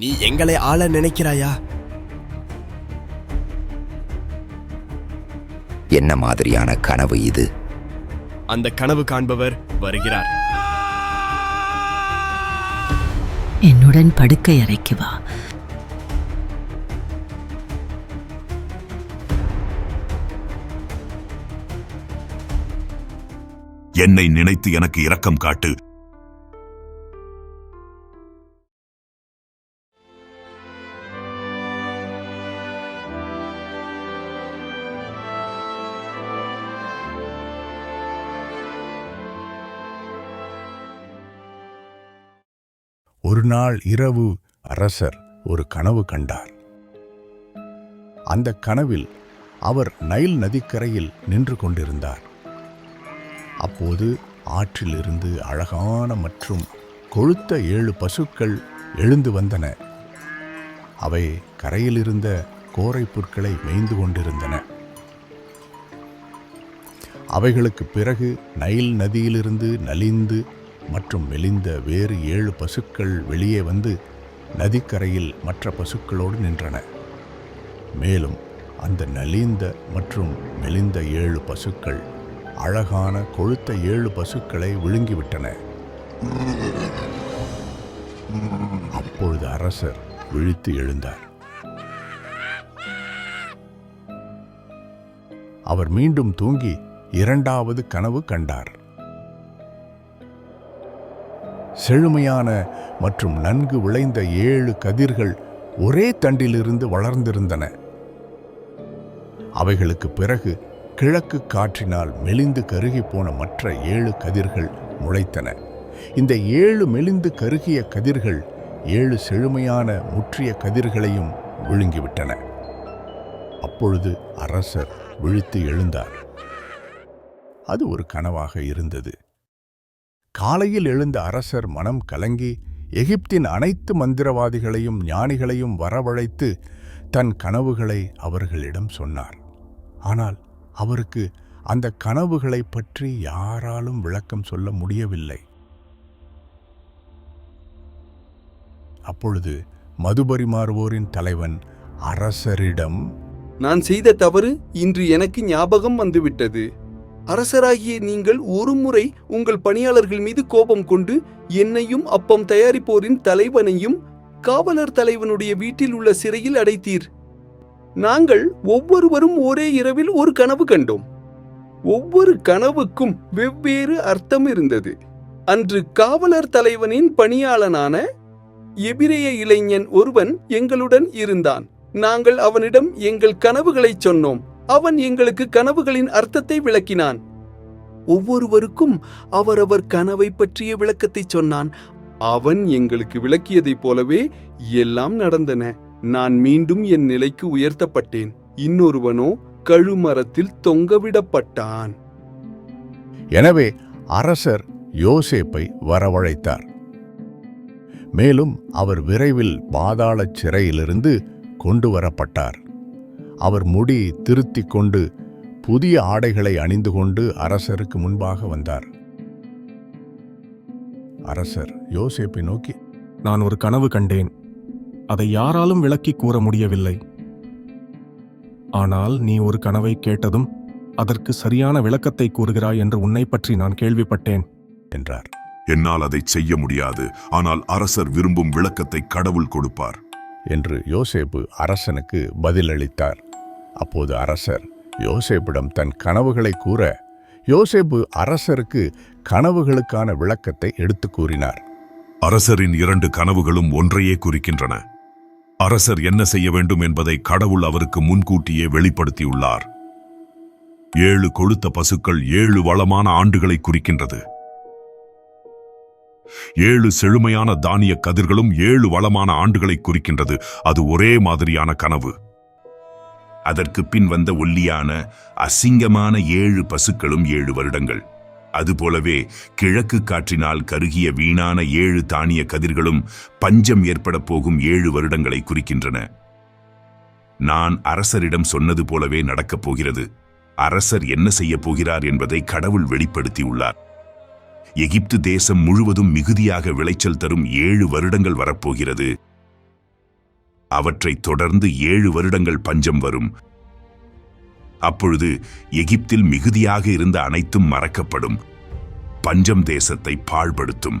நீ எங்களை ஆள நினைக்கிறாயா? என்ன மாதிரியான கனவு இது? அந்த கனவு காண்பவர் வருகிறார். என்னுடன் படுக்கை அறைக்கு வா. என்னை நினைத்து எனக்கு இரக்கம் காட்டு. ஒரு நாள் இரவு அரசர் ஒரு கனவு கண்டார். அந்த கனவில் அவர் நைல் நதிக்கரையில் நின்று கொண்டிருந்தார். அப்போது ஆற்றிலிருந்து அழகான மற்றும் கொழுத்த ஏழு பசுக்கள் எழுந்து வந்தன. அவை கரையிலிருந்த கோரை புற்களை மேய்ந்து கொண்டிருந்தன. அவைகளுக்கு பிறகு நைல் நதியிலிருந்து நலிந்து மற்றும் மெலிந்த வேறு ஏழு பசுக்கள் வெளியே வந்து நதிக்கரையில் மற்ற பசுக்களோடு நின்றன. மேலும் அந்த நலிந்த மற்றும் மெலிந்த ஏழு பசுக்கள் அழகான கொழுத்த ஏழு பசுக்களை விழுங்கிவிட்டன. அப்பொழுது அரசர் விழித்து எழுந்தார். அவர் மீண்டும் தூங்கி இரண்டாவது கனவு கண்டார். செழுமையான மற்றும் நன்கு விளைந்த ஏழு கதிர்கள் ஒரே தண்டிலிருந்து வளர்ந்திருந்தன. அவைகளுக்கு பிறகு கிழக்கு காற்றினால் மெலிந்து கருகிப் போன மற்ற ஏழு கதிர்கள் முளைத்தன. இந்த ஏழு மெலிந்து கருகிய கதிர்கள் ஏழு செழுமையான முற்றிய கதிர்களையும் விழுங்கிவிட்டன. அப்பொழுது அரசர் விழித்து எழுந்தார். அது ஒரு கனவாக இருந்தது. காலையில் எழுந்த அரசர் மனம் கலங்கி எகிப்தின் அனைத்து மந்திரவாதிகளையும் ஞானிகளையும் வரவழைத்து தன் கனவுகளை அவர்களிடம் சொன்னார். ஆனால் அவருக்கு அந்த கனவுகளைப் பற்றி யாராலும் விளக்கம் சொல்ல முடியவில்லை. அப்பொழுது மதுபரிமாறுவோரின் தலைவன் அரசரிடம் நான் செய்த தவறு இன்று எனக்கு ஞாபகம் வந்துவிட்டது. அரசராகிய நீங்கள் ஒருமுறை உங்கள் பணியாளர்கள் மீது கோபம் கொண்டு என்னையும் அப்பம் தயாரிப்போரின் தலைவனையும் காவலர் தலைவனுடைய வீட்டில் உள்ள சிறையில் அடைத்தீர். நாங்கள் ஒவ்வொருவரும் ஒரே இரவில் ஒரு கனவு கண்டோம். ஒவ்வொரு கனவுக்கும் வெவ்வேறு அர்த்தம் இருந்தது. அன்று காவலர் தலைவனின் பணியாளனான எபிரேய இளைஞன் ஒருவன் எங்களுடன் இருந்தான். நாங்கள் அவனிடம் எங்கள் கனவுகளைச் சொன்னோம். அவன் எங்களுக்கு கனவுகளின் அர்த்தத்தை விளக்கினான். ஒவ்வொருவருக்கும் அவரவர் கனவை பற்றிய விளக்கத்தைச் சொன்னான். அவன் எங்களுக்கு விளக்கியதைப் போலவே எல்லாம் நடந்தன. நான் மீண்டும் என் நிலைக்கு உயர்த்தப்பட்டேன். இன்னொருவனோ கழுமரத்தில் தொங்கவிடப்பட்டான். எனவே அரசர் யோசேப்பை வரவழைத்தார். மேலும் அவர் விரைவில் பாதாளச் சிறையிலிருந்து கொண்டு வரப்பட்டார் அவர் முடி திருத்திக் கொண்டு புதிய ஆடைகளை அணிந்து கொண்டு அரசருக்கு முன்பாக வந்தார். அரசர் யோசேப்பை நோக்கி நான் ஒரு கனவு கண்டேன். அதை யாராலும் விளக்கி கூற முடியவில்லை. ஆனால் நீ ஒரு கனவை கேட்டதும் அதற்கு சரியான விளக்கத்தை கூறுகிறாய் என்று உன்னை பற்றி நான் கேள்விப்பட்டேன். என்றார். என்னால் அதைச் செய்ய முடியாது. ஆனால் அரசர் விரும்பும் விளக்கத்தை கடவுள் கொடுப்பார். என்று யோசேப்பு அரசனுக்கு பதிலளித்தார். அப்போது அரசர் யோசேப்பிடம் தன் கனவுகளை கூற யோசேப்பு அரசருக்கு கனவுகளுக்கான விளக்கத்தை எடுத்துக் கூறினார். அரசரின் இரண்டு கனவுகளும் ஒன்றையே குறிக்கின்றன. அரசர் என்ன செய்ய வேண்டும் என்பதை கடவுள் அவருக்கு முன்கூட்டியே வெளிப்படுத்தியுள்ளார். ஏழு கொழுத்த பசுக்கள் ஏழு வளமான ஆண்டுகளை குறிக்கின்றது. ஏழு செழுமையான தானிய கதிர்களும் ஏழு வளமான ஆண்டுகளை குறிக்கின்றது. அது ஒரே மாதிரியான கனவு. அதற்கு பின் வந்த ஒல்லியான அசிங்கமான ஏழு பசுக்களும் ஏழு வருடங்கள். அதுபோலவே கிழக்கு காற்றினால் கருகிய வீணான ஏழு தானிய கதிர்களும் பஞ்சம் ஏற்பட போகும் ஏழு வருடங்களை குறிக்கின்றன. நான் அரசரிடம் சொன்னது போலவே நடக்கப் போகிறது. அரசர் என்ன செய்யப் போகிறார் என்பதை கடவுள் வெளிப்படுத்தியுள்ளார். எகிப்து தேசம் முழுவதும் மிகுதியாக விளைச்சல் தரும் ஏழு வருடங்கள் வரப்போகிறது அவற்றை தொடர்ந்து ஏழு வருடங்கள் பஞ்சம் வரும். அப்பொழுது எகிப்தில் மிகுதியாக இருந்த அனைத்தும் மறக்கப்படும். பஞ்சம் தேசத்தை பாழ்படுத்தும்.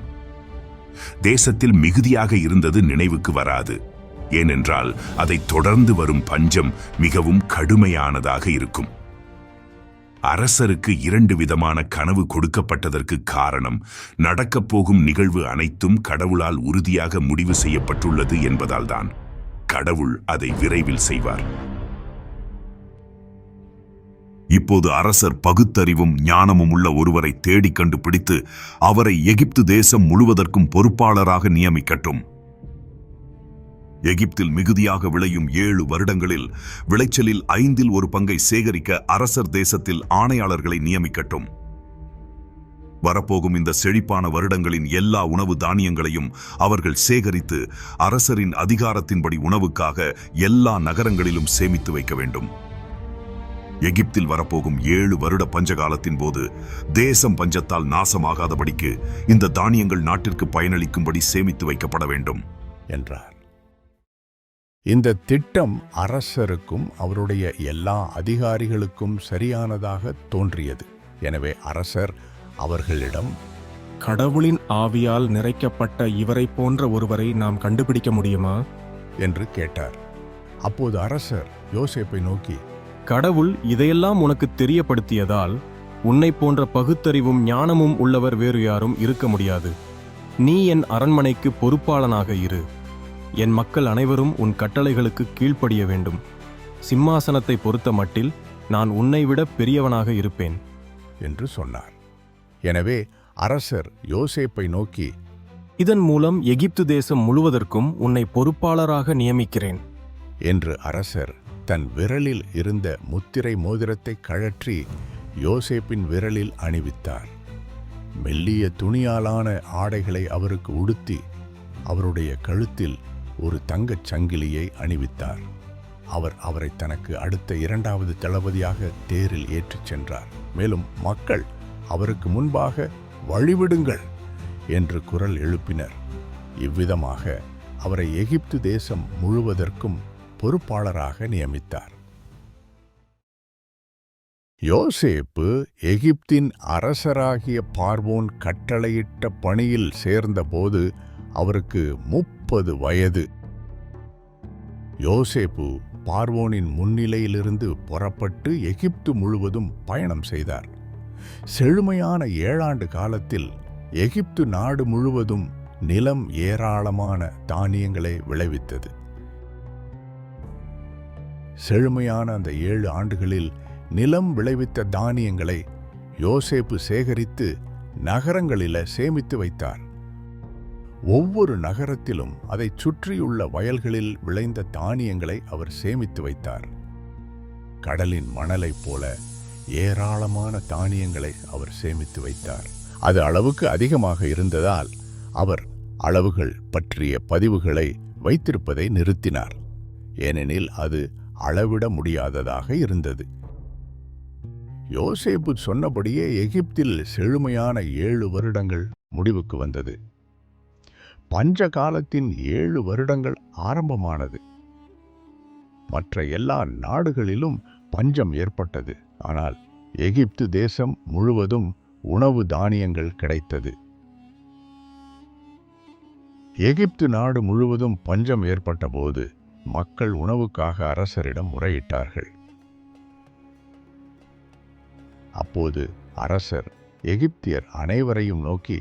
தேசத்தில் மிகுதியாக இருந்தது நினைவுக்கு வராது. ஏனென்றால் அதை தொடர்ந்து வரும் பஞ்சம் மிகவும் கடுமையானதாக இருக்கும். அரசருக்கு இரண்டு விதமான கனவு கொடுக்கப்பட்டதற்கு காரணம் நடக்கப் போகும் நிகழ்வு அனைத்தும் கடவுளால் உறுதியாக முடிவு செய்யப்பட்டுள்ளது என்பதால்தான். கடவுள் அதை விரைவில் செய்வார். இப்போது அரசர் பகுத்தறிவும் ஞானமும் உள்ள ஒருவரை தேடி கண்டுபிடித்து அவரை எகிப்து தேசம் முழுவதற்கும் பொறுப்பாளராக நியமிக்கட்டும். எகிப்தில் மிகுதியாக விளையும் ஏழு வருடங்களில் விளைச்சலில் ஐந்தில் ஒரு பங்கை சேகரிக்க அரசர் தேசத்தில் ஆணையாளர்களை நியமிக்கட்டும். வரப்போகும் இந்த செழிப்பான வருடங்களின் எல்லா உணவு தானியங்களையும் அவர்கள் சேகரித்து அரசரின் அதிகாரத்தின்படி உணவுக்காக எல்லா நகரங்களிலும் சேமித்து வைக்க வேண்டும். எகிப்தில் வரப்போகும் ஏழு வருட பஞ்சகாலத்தின் போது தேசம் பஞ்சத்தால் நாசமாகாதபடிக்கு இந்த தானியங்கள் நாட்டிற்கு பயனளிக்கும்படி சேமித்து வைக்கப்பட வேண்டும் என்றார். இந்த திட்டம் அரசருக்கும் அவருடைய எல்லா அதிகாரிகளுக்கும் சரியானதாக தோன்றியது. எனவே அரசர் அவர்களிடம் கடவுளின் ஆவியால் நிறைக்கப்பட்ட இவரை போன்ற ஒருவரை நாம் கண்டுபிடிக்க முடியுமா? என்று கேட்டார். அப்போது அரசர் யோசேப்பை நோக்கி கடவுள் இதையெல்லாம் உனக்கு தெரியப்படுத்தியதால் உன்னை போன்ற பகுத்தறிவும் ஞானமும் உள்ளவர் வேறு யாரும் இருக்க முடியாது. நீ என் அரண்மனைக்கு பொறுப்பாளனாக இரு. என் மக்கள் அனைவரும் உன் கட்டளைகளுக்கு கீழ்ப்படிய வேண்டும். சிம்மாசனத்தை பொறுத்த மட்டில் நான் உன்னை விட பெரியவனாக இருப்பேன். என்று சொன்னார். எனவே அரசர் யோசேப்பை நோக்கி இதன் மூலம் எகிப்து தேசம் முழுவதற்கும் உன்னை பொறுப்பாளராக நியமிக்கிறேன். என்று அரசர் தன் விரலில் இருந்த முத்திரை மோதிரத்தை கழற்றி யோசேப்பின் விரலில் அணிவித்தார். மெல்லிய துணியாலான ஆடைகளை அவருக்கு உடுத்தி அவருடைய கழுத்தில் ஒரு தங்கச் சங்கிலியை அணிவித்தார். அவர் அவரை தனக்கு அடுத்த இரண்டாவது தளபதியாக தேரில் ஏற்றிச் சென்றார். மேலும் மக்கள் அவருக்கு முன்பாக வழிவிடுங்கள் என்று குரல் எழுப்பினர். இவ்விதமாக அவரை எகிப்து தேசம் முழுவதற்கும் பொறுப்பாளராக நியமித்தார். யோசேப்பு எகிப்தின் அரசராகிய பார்வோன் கட்டளையிட்ட பணியில் சேர்ந்தபோது அவருக்கு முப்பது வயது. யோசேப்பு பார்வோனின் முன்னிலையிலிருந்து புறப்பட்டு எகிப்து முழுவதும் பயணம் செய்தார். செழுமையான ஏழாண்டு காலத்தில் எகிப்து நாடு முழுவதும் நிலம் ஏராளமான தானியங்களை விளைவித்தது. செழுமையான அந்த ஏழு ஆண்டுகளில் நிலம் விளைவித்த தானியங்களை யோசேப்பு சேகரித்து நகரங்களில சேமித்து வைத்தார். ஒவ்வொரு நகரத்திலும் அதைச் சுற்றியுள்ள வயல்களில் விளைந்த தானியங்களை அவர் சேமித்து வைத்தார். கடலின் மணலைப் போல ஏராளமான தானியங்களை அவர் சேமித்து வைத்தார். அது அளவுக்கு அதிகமாக இருந்ததால் அவர் அளவுகள் பற்றிய பதிவுகளை வைத்திருப்பதை நிறுத்தினார். ஏனெனில் அது அளவிட முடியாததாக இருந்தது. யோசேப்பு சொன்னபடியே எகிப்தில் செழுமையான ஏழு வருடங்கள் முடிவுக்கு வந்தது. பஞ்ச காலத்தின் ஏழு வருடங்கள் ஆரம்பமானது. மற்ற எல்லா நாடுகளிலும் பஞ்சம் ஏற்பட்டது. ஆனால் எகிப்து தேசம் முழுவதும் உணவு தானியங்கள் கிடைத்தது. எகிப்து நாடு முழுவதும் பஞ்சம் ஏற்பட்டபோது மக்கள் உணவுக்காக அரசரிடம் முறையிட்டார்கள். அப்போது அரசர் எகிப்தியர் அனைவரையும் நோக்கி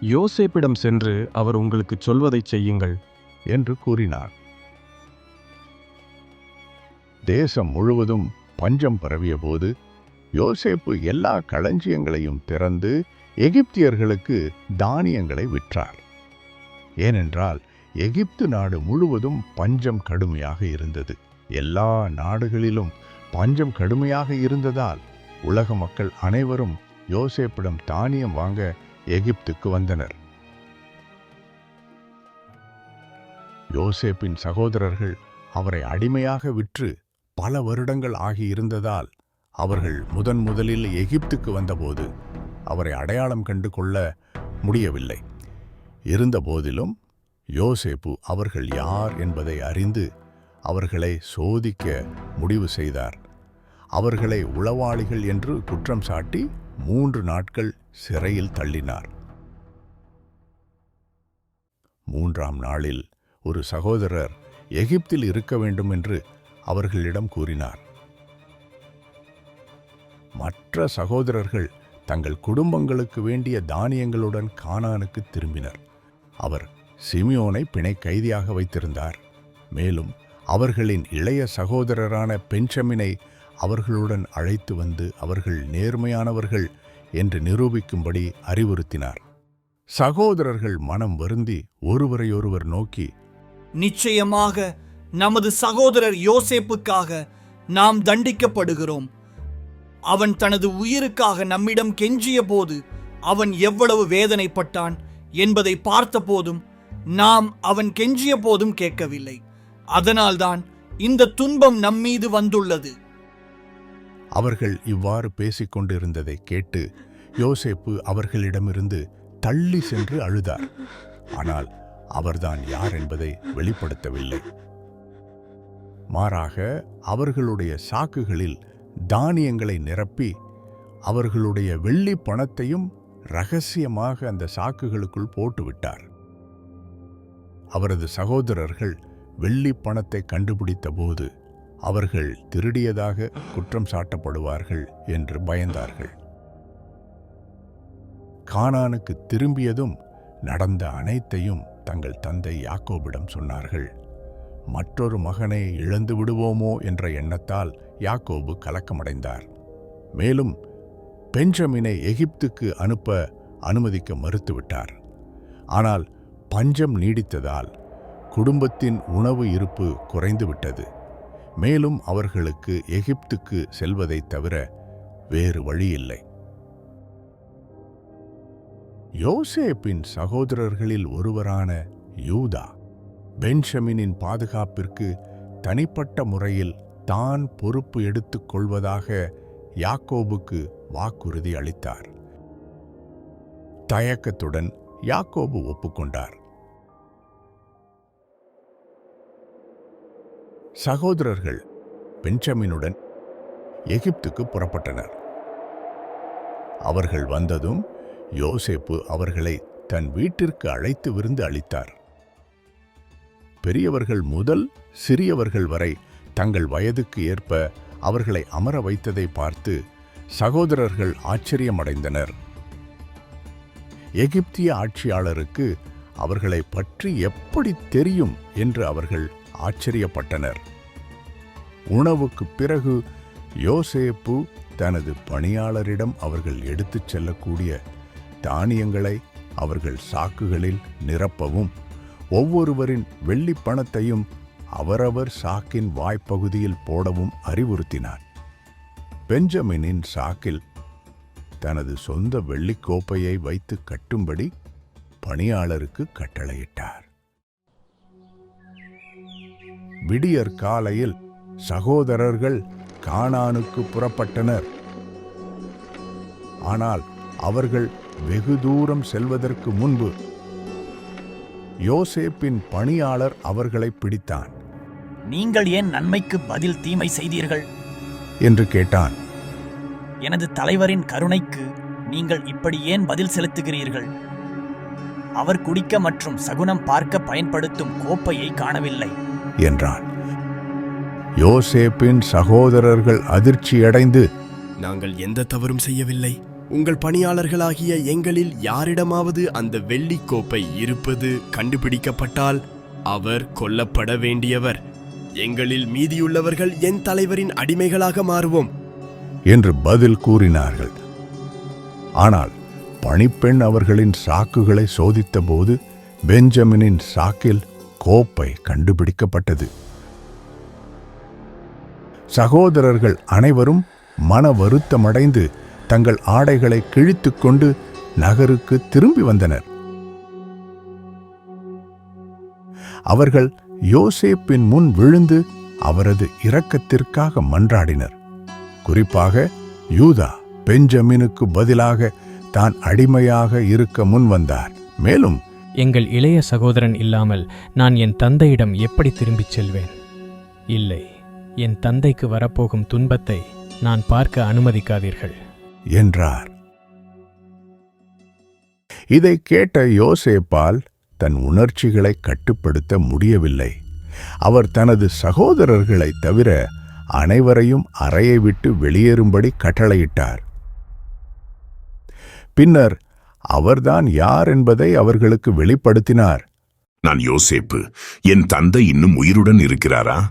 யோசேப்பிடம் சென்று அவர் உங்களுக்கு சொல்வதைச் செய்யுங்கள். என்று கூறினார். தேசம் முழுவதும் பஞ்சம் பரவியபோது யோசேப்பு எல்லா களஞ்சியங்களையும் திறந்து எகிப்தியர்களுக்கு தானியங்களை விற்றார் ஏனென்றால் எகிப்து நாடு முழுவதும் பஞ்சம் கடுமையாக இருந்தது. எல்லா நாடுகளிலும் பஞ்சம் கடுமையாக இருந்ததால் உலக மக்கள் அனைவரும் யோசேப்பிடம் தானியம் வாங்க எகிப்துக்கு வந்தனர். யோசேப்பின் சகோதரர்கள் அவரை அடிமையாக விற்று பல வருடங்கள் ஆகியிருந்ததால் அவர்கள் முதன் முதலில் எகிப்துக்கு வந்தபோது அவரை அடையாளம் கண்டு கொள்ள முடியவில்லை. இருந்தபோதிலும் யோசேப்பு அவர்கள் யார் என்பதை அறிந்து அவர்களை சோதிக்க முடிவு செய்தார். அவர்களை உளவாளிகள் என்று குற்றம் சாட்டி மூன்று நாட்கள் சிறையில் தள்ளினார். மூன்றாம் நாளில் ஒரு சகோதரர் எகிப்தில் இருக்க வேண்டும் என்று அவர்களிடம் கூறினார். மற்ற சகோதரர்கள் தங்கள் குடும்பங்களுக்கு வேண்டிய தானியங்களுடன் கானானுக்கு திரும்பினர். அவர் சிமியோனை பிணை கைதியாக வைத்திருந்தார். மேலும் அவர்களின் இளைய சகோதரரான பெஞ்சமினை அவர்களுடன் அழைத்து வந்து அவர்கள் நேர்மையானவர்கள் என்று நிரூபிக்கும்படி அறிவுறுத்தினார். சகோதரர்கள் மனம் வருந்தி ஒருவரையொருவர் நோக்கி நிச்சயமாக நமது சகோதரர் யோசேப்புக்காக நாம் தண்டிக்கப்படுகிறோம். அவன் தனது உயிருக்காக நம்மிடம் கெஞ்சிய போது அவன் எவ்வளவு வேதனைப்பட்டான் என்பதை பார்த்தபோதும் நாம் அவன் கெஞ்சிய போதும் கேட்கவில்லை. அதனால்தான் இந்த துன்பம் நம்மீது வந்துள்ளது. அவர்கள் இவ்வாறு பேசிக்கொண்டிருந்ததை கேட்டு யோசேப்பு அவர்களிடமிருந்து தள்ளி சென்று அழுதார். ஆனால் அவர்தான் யார் என்பதை வெளிப்படுத்தவில்லை. மாறாக அவர்களுடைய சாக்குகளில் தானியங்களை நிரப்பி அவர்களுடைய வெள்ளி பணத்தையும் ரகசியமாக அந்த சாக்குகளுக்குள் போட்டுவிட்டார். அவரது சகோதரர்கள் வெள்ளி பணத்தை கண்டுபிடித்தபோது அவர்கள் திருடியதாக குற்றம் சாட்டப்படுவார்கள் என்று பயந்தார்கள். கானானுக்கு திரும்பியதும் நடந்த அனைத்தையும் தங்கள் தந்தை யாக்கோபிடம் சொன்னார்கள். மற்றொரு மகனை இழந்து விடுவோமோ என்ற எண்ணத்தால் யாக்கோபு கலக்கமடைந்தார். மேலும் பெஞ்சமினை எகிப்துக்கு அனுப்ப அனுமதிக்க மறுத்துவிட்டார். ஆனால் பஞ்சம் நீடித்ததால் குடும்பத்தின் உணவு இருப்பு குறைந்துவிட்டது. மேலும் அவர்களுக்கு எகிப்துக்கு செல்வதை தவிர வேறு வழியில்லை. யோசேப்பின் சகோதரர்களில் ஒருவரான யூதா பென்ஷமினின் பாதுகாப்பிற்கு தனிப்பட்ட முறையில் தான் பொறுப்பு எடுத்துக் கொள்வதாக யாக்கோபுக்கு வாக்குறுதி அளித்தார். தயக்கத்துடன் யாக்கோபு ஒப்புக்கொண்டார். சகோதரர்கள் பெஞ்சமினுடன் எகிப்துக்கு புறப்பட்டனர். அவர்கள் வந்ததும் யோசேப்பு அவர்களை தன் வீட்டிற்கு அழைத்து விருந்து அளித்தார். பெரியவர்கள் முதல் சிறியவர்கள் வரை தங்கள் வயதுக்கு ஏற்ப அவர்களை அமர வைத்ததை பார்த்து சகோதரர்கள் ஆச்சரியமடைந்தனர். எகிப்திய ஆட்சியாளருக்கு அவர்களை பற்றி எப்படி தெரியும் என்று அவர்கள் ஆச்சரியப்பட்டனர். உணவுக்குப் பிறகு யோசேப்பு தனது பணியாளரிடம் அவர்கள் எடுத்துச் செல்லக்கூடிய தானியங்களை அவர்கள் சாக்குகளில் நிரப்பவும் ஒவ்வொருவரின் வெள்ளி பணத்தையும் அவரவர் சாக்கின் வாய்ப்பகுதியில் போடவும் அறிவுறுத்தினார். பெஞ்சமினின் சாக்கில் தனது சொந்த வெள்ளிக்கோப்பையை வைத்து கட்டும்படி பணியாளருக்கு கட்டளையிட்டார். விடியற் காலையில் சகோதரர்கள் கானானுக்கு புறப்பட்டனர். ஆனால் அவர்கள் வெகு தூரம் செல்வதற்கு முன்பு யோசேப்பின் பணியாளர் அவர்களை பிடித்தான். நீங்கள் ஏன் நன்மைக்கு பதில் தீமை செய்தீர்கள்? என்று கேட்டான். எனது தலைவரின் கருணைக்கு நீங்கள் இப்படி ஏன் பதில் செலுத்துகிறீர்கள்? அவர் குடிக்க மற்றும் சகுனம் பார்க்க பயன்படுத்தும் கோப்பையை காணவில்லை. என்றான். யோசேப்பின் சகோதரர்கள் அதிர்ச்சியடைந்து நாங்கள் எந்த தவறும் செய்யவில்லை. உங்கள் பணியாளர்களாகிய எங்களில் யாரிடமாவது அந்த வெள்ளிக் கோப்பை இருப்பது கண்டுபிடிக்கப்பட்டால் அவர் கொல்லப்பட வேண்டியவர். எங்களில் மீதியுள்ளவர்கள் என் தலைவரின் அடிமைகளாக மாறுவோம். என்று பதில் கூறினார்கள். ஆனால் பணிப்பெண் அவர்களின் சாக்குகளை சோதித்தபோது பெஞ்சமினின் சாக்கில் கோப்பை கண்டுபிடிக்கப்பட்டது. சகோதரர்கள் அனைவரும் மன வருத்தமடைந்து தங்கள் ஆடைகளை கிழித்துக்கொண்டு நகருக்கு திரும்பி வந்தனர். அவர்கள் யோசேப்பின் முன் விழுந்து அவரது இரக்கத்திற்காக மன்றாடினர். குறிப்பாக யூதா பெஞ்சமினுக்கு பதிலாக தான் அடிமையாக இருக்க முன் வந்தார். மேலும் எங்கள் இளைய சகோதரன் இல்லாமல் நான் என் தந்தையிடம் எப்படி திரும்பிச் செல்வேன்? இல்லை என் தந்தைக்கு வரப்போகும் துன்பத்தை நான் பார்க்க அனுமதிக்காதீர்கள். என்றார். இதை கேட்ட யோசேப்பால் தன் உணர்ச்சிகளை கட்டுப்படுத்த முடியவில்லை. அவர் தனது சகோதரர்களைத் தவிர அனைவரையும் அறையை விட்டு வெளியேறும்படி கட்டளையிட்டார். பின்னர் அவர்தான் யார் என்பதை அவர்களுக்கு வெளிப்படுத்தினார். நான் யோசேப்பு என் தந்தை இன்னும் உயிருடன் இருக்கிறாரா?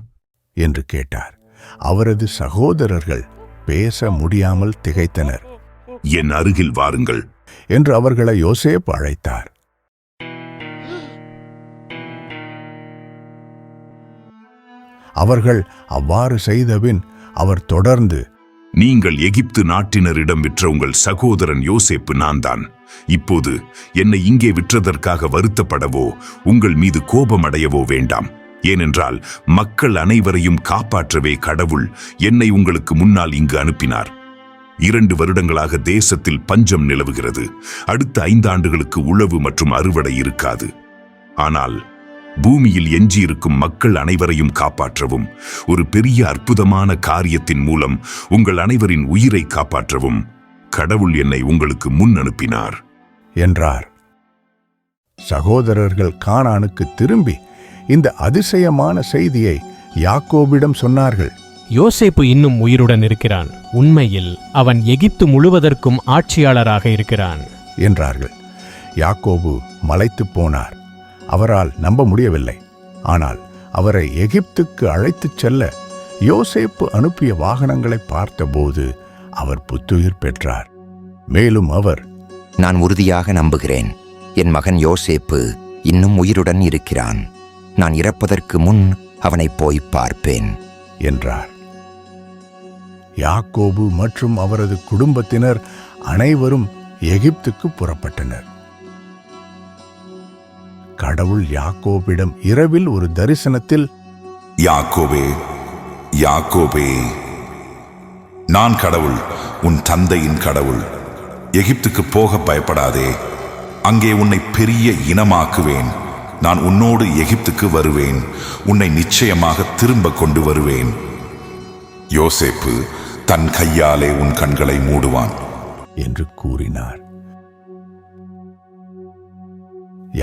என்று கேட்டார். அவரது சகோதரர்கள் பேச முடியாமல் திகைத்தனர். என் அருகில் வாருங்கள். என்று அவர்களை யோசேப்பு அழைத்தார். அவர்கள் அவ்வாறு செய்தபின் அவர் தொடர்ந்து நீங்கள் எகிப்து நாட்டினரிடம் விற்ற உங்கள் சகோதரன் யோசேப்பு நான்தான். இப்போது என்னை இங்கே விற்றதற்காக வருத்தப்படவோ உங்கள் மீது கோபமடையவோ வேண்டாம். ஏனென்றால் மக்கள் அனைவரையும் காப்பாற்றவே கடவுள் என்னை உங்களுக்கு முன்னால் இங்கு அனுப்பினார். இரண்டு வருடங்களாக தேசத்தில் பஞ்சம் நிலவுகிறது. அடுத்த ஐந்தாண்டுகளுக்கு உழவு மற்றும் அறுவடை இருக்காது. ஆனால் பூமியில் எஞ்சியிருக்கும் மக்கள் அனைவரையும் காப்பாற்றவும். ஒரு பெரிய அற்புதமான காரியத்தின் மூலம் உங்கள் அனைவரின் உயிரை காப்பாற்றவும். கடவுள் என்னை உங்களுக்கு முன் அனுப்பினார். என்றார். சகோதரர்கள் கானானுக்கு திரும்பி இந்த அதிசயமான செய்தியை யாக்கோபிடம் சொன்னார்கள். யோசேப்பு இன்னும் உயிருடன் இருக்கிறான். உண்மையில் அவன் எகிப்து முழுவதற்கும் ஆட்சியாளராக இருக்கிறான். என்றார்கள். யாக்கோபு மலைத்துப் போனார். அவரால் நம்ப முடியவில்லை. ஆனால் அவரை எகிப்துக்கு அழைத்துச் செல்ல யோசேப்பு அனுப்பிய வாகனங்களை பார்த்தபோது அவர் புத்துயிர் பெற்றார். மேலும் அவர் நான் உறுதியாக நம்புகிறேன். என் மகன் யோசேப்பு இன்னும் உயிருடன் இருக்கிறான். நான் இறப்பதற்கு முன் அவனை போய் பார்ப்பேன். என்றார். யாக்கோபு மற்றும் அவரது குடும்பத்தினர் அனைவரும் எகிப்துக்கு புறப்பட்டனர். கடவுள் யாக்கோபிடம் இரவில் ஒரு தரிசனத்தில் யாக்கோபே யாக்கோபே நான் கடவுள் உன் தந்தையின் கடவுள். எகிப்துக்கு போக பயப்படாதே. அங்கே உன்னை பெரிய இனமாக்குவேன். நான் உன்னோடு எகிப்துக்கு வருவேன். உன்னை நிச்சயமாக திரும்ப கொண்டு வருவேன். யோசேப்பு தன் கையாலே உன் கண்களை மூடுவான். என்று கூறினார்.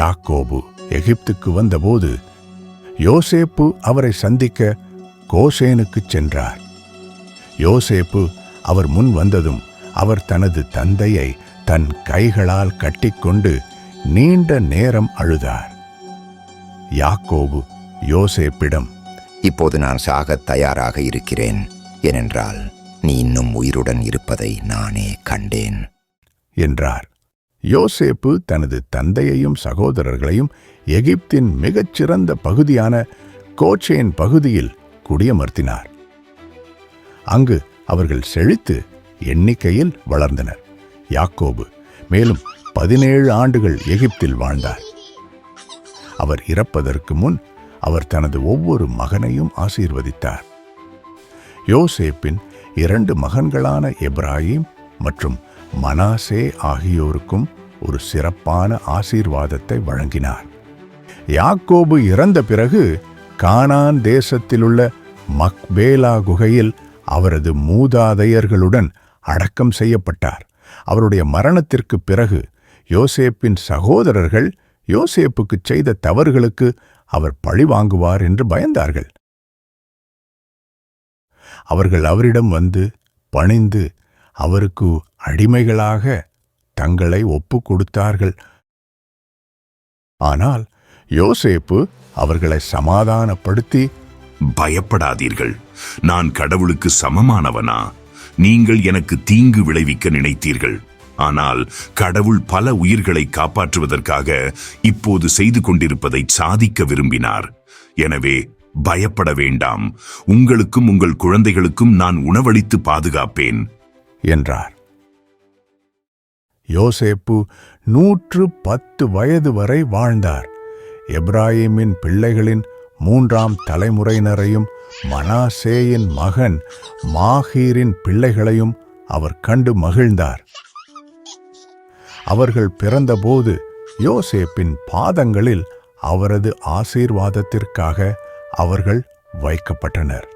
யாக்கோபு எகிப்துக்கு வந்தபோது யோசேப்பு அவரை சந்திக்க கோசேனுக்குச் சென்றார். யோசேப்பு அவர் முன் வந்ததும் அவர் தனது தந்தையை தன் கைகளால் கட்டிக்கொண்டு நீண்ட நேரம் அழுதார். யாக்கோபு யோசேப்பிடம் இப்போது நான் சாகத் தயாராக இருக்கிறேன். ஏனென்றால் நீ இன்னும் உயிருடன் இருப்பதை நானே கண்டேன். என்றார். யோசேப்பு தனது தந்தையையும் சகோதரர்களையும் எகிப்தின் மிகச்சிறந்த பகுதியான கோச்சேன் பகுதியில் குடியமர்த்தினார். அங்கு அவர்கள் செழித்து எண்ணிக்கையில் வளர்ந்தனர். யாக்கோபு மேலும் பதினேழு ஆண்டுகள் எகிப்தில் வாழ்ந்தார். அவர் இறப்பதற்கு முன் அவர் தனது ஒவ்வொரு மகனையும் ஆசீர்வதித்தார். யோசேப்பின் இரண்டு மகன்களான எப்ராஹிம் மற்றும் மனாசே ஆகியோருக்கும் ஒரு சிறப்பான ஆசீர்வாதத்தை வழங்கினார். யாக்கோபு இறந்த பிறகு கானான் தேசத்திலுள்ள மக்பேலா குகையில் அவரது மூதாதையர்களுடன் அடக்கம் செய்யப்பட்டார். அவருடைய மரணத்திற்கு பிறகு யோசேப்பின் சகோதரர்கள் யோசேப்புக்கு செய்த தவறுகளுக்கு அவர் பழி வாங்குவார் என்று பயந்தார்கள். அவர்கள் அவரிடம் வந்து பணிந்து அவருக்கு அடிமைகளாக தங்களை ஒப்புக் கொடுத்தார்கள் ஆனால் யோசேப்பு அவர்களை சமாதானப்படுத்தி பயப்படாதீர்கள். நான் கடவுளுக்கு சமமானவனா? நீங்கள் எனக்கு தீங்கு விளைவிக்க நினைத்தீர்கள். ஆனால் கடவுள் பல உயிர்களை காப்பாற்றுவதற்காக இப்போது செய்து கொண்டிருப்பதை சாதிக்க விரும்பினார். எனவே பயப்பட வேண்டாம். உங்களுக்கும் உங்கள் குழந்தைகளுக்கும் நான் உணவளித்து பாதுகாப்பேன். என்றார். யோசேப்பு நூற்று பத்து வயது வரை வாழ்ந்தார். எப்ராஹிமின் பிள்ளைகளின் மூன்றாம் தலைமுறையினரையும் மனாசேயின் மகன் மாஹீரின் பிள்ளைகளையும் அவர் கண்டு மகிழ்ந்தார். அவர்கள் பிறந்தபோது யோசேப்பின் பாதங்களில் அவரது ஆசீர்வாதத்திற்காக அவர்கள் வைக்கப்பட்டனர்.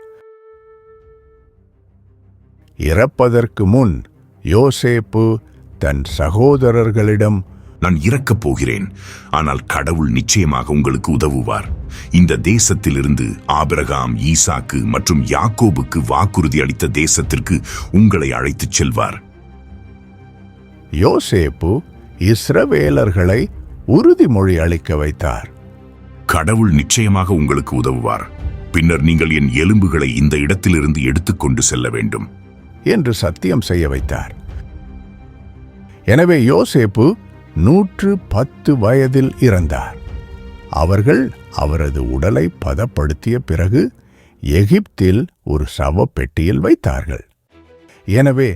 இறப்பதற்கு முன் யோசேப்பு தன் சகோதரர்களிடம் நான் இறக்கப் போகிறேன். ஆனால் கடவுள் நிச்சயமாக உங்களுக்கு உதவுவார். இந்த தேசத்திலிருந்து ஆபிரகாம் ஈசாக்கு மற்றும் யாக்கோபுக்கு வாக்குறுதி அளித்த தேசத்திற்கு உங்களை அழைத்துச் செல்வார். யோசேப்பு இஸ்ரவேலர்களை உறுதிமொழி அளிக்க வைத்தார். கடவுள் நிச்சயமாக உங்களுக்கு உதவுவார். பின்னர் நீங்கள் என் எலும்புகளை இந்த இடத்திலிருந்து எடுத்துக்கொண்டு செல்ல வேண்டும். என்று சத்தியம் செய்ய வைத்தார். எனவே யோசேப்பு நூற்று பத்து வயதில் இறந்தார். அவர்கள் அவரது உடலை பதப்படுத்திய பிறகு எகிப்தில் ஒரு சவப்பெட்டியில் வைத்தார்கள். எனவே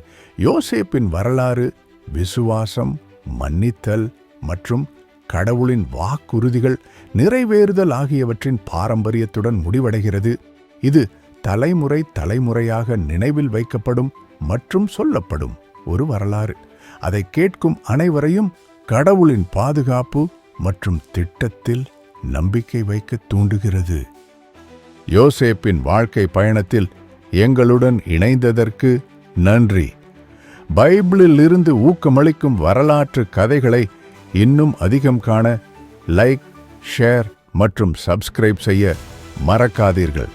யோசேப்பின் வரலாறு விசுவாசம் மன்னித்தல் மற்றும் கடவுளின் வாக்குறுதிகள் நிறைவேறுதல் ஆகியவற்றின் பாரம்பரியத்துடன் முடிவடைகிறது. இது தலைமுறை தலைமுறையாக நினைவில் வைக்கப்படும் மற்றும் சொல்லப்படும் ஒரு வரலாறு. அதை கேட்கும் அனைவரையும் கடவுளின் பாதுகாப்பு மற்றும் திட்டத்தில் நம்பிக்கை வைக்க தூண்டுகிறது. யோசேப்பின் வாழ்க்கை பயணத்தில் எங்களுடன் இணைந்ததற்கு நன்றி. பைபிளில் இருந்து ஊக்கமளிக்கும் வரலாற்று கதைகளை இன்னும் அதிகம் காண லைக் ஷேர் மற்றும் சப்ஸ்கிரைப் செய்ய மறக்காதீர்கள்.